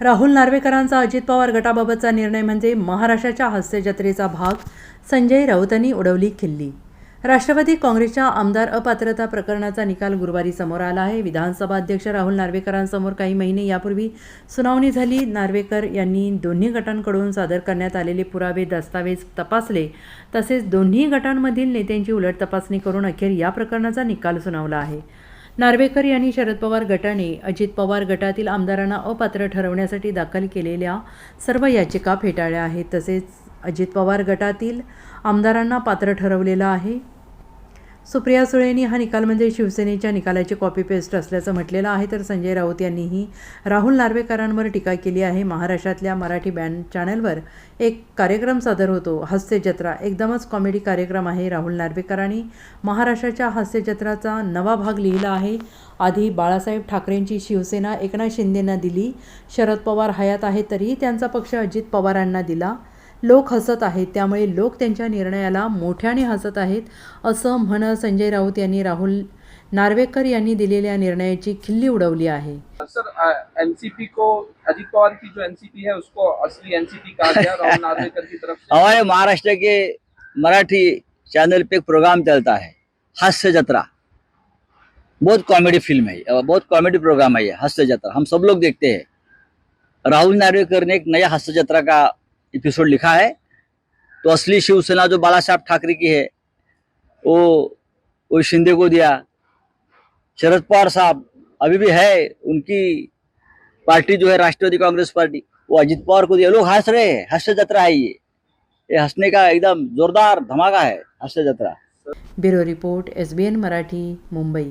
राहुल नार्वेकरांचा अजित पवार गटाबाबतचा निर्णय म्हणजे महाराष्ट्राच्या हास्य जत्रेचा भाग. संजय राऊतांनी उडवली खिल्ली. राष्ट्रवादी काँग्रेसच्या आमदार अपात्रता प्रकरणाचा निकाल गुरुवारी समोर आला आहे. विधानसभा अध्यक्ष राहुल नार्वेकरांसमोर काही महिने यापूर्वी सुनावणी झाली. नार्वेकर यांनी दोन्ही गटांकडून सादर करण्यात आलेले पुरावे दस्तावेज तपासले. तसेच दोन्ही गटांमधील नेत्यांची उलट तपासणी करून अखेर या प्रकरणाचा निकाल सुनावला आहे. नार्वेकर यांनी शरद पवार गटाने अजित पवार गटातील आमदारांना अपात्र ठरवण्यासाठी दाखल केलेल्या सर्व याचिका फेटाळल्या आहेत. तसेच अजित पवार गटातील आमदारांना पात्र ठरवलेलं आहे. सुप्रिया सुळेंनी हा निकाल म्हणजे शिवसेनेच्या निकालाची कॉपी पेस्ट असल्याचं म्हटलेलं आहे. तर संजय राऊत यांनीही राहुल नार्वेकरांवर टीका केली आहे. महाराष्ट्रातल्या मराठी बँड चॅनलवर एक कार्यक्रम सादर होतो. हास्य जत्रा. एकदमच कॉमेडी कार्यक्रम आहे राहुल नार्वेकरांनी. महाराष्ट्राच्या हास्य जत्राचा नवा भाग लिहिला आहे. आधी बाळासाहेब ठाकरेंची शिवसेना एकनाथ शिंदेंना दिली. शरद पवार हयात आहे तरीही त्यांचा पक्ष अजित पवारांना दिला. लोक हसत आहेत. त्यामुळे लोक त्यांच्या निर्णयाला मोठ्याने हसत आहेत असं म्हणत संजय राऊत यांनी राहुल नार्वेकर यांनी दिलेल्या निर्णयाची खिल्ली उडवली आहे. सर एनसीपी को अजीत पवार की जो एनसीपी है उसको असली एनसीपी कहा गया? राहुल नार्वेकर की तरफ से। हमारे महाराष्ट्र के मराठी चैनल पे एक प्रोग्राम चलता है हास्य जत्रा। बहुत कॉमेडी फिल्म है बहुत कॉमेडी प्रोग्राम है ये हास्य जत्रा। हम सब लोग देखते हैं। राहुल नार्वेकर ने एक नया हास्य जत्रा का एपिसोड लिखा है। तो असली शिवसेना जो बाला साहब ठाकरे की है, वो वो शिंदे को दिया। शरद पवार साहब अभी भी है, उनकी पार्टी जो है राष्ट्रवादी कांग्रेस पार्टी, वो अजित पवार को दिया। लोग हंस रहे हैं हास्य जत्रा है ये। ये हंसने का एकदम जोरदार धमाका है Hasya Jatra bureau report S B N Marathi, Mumbai.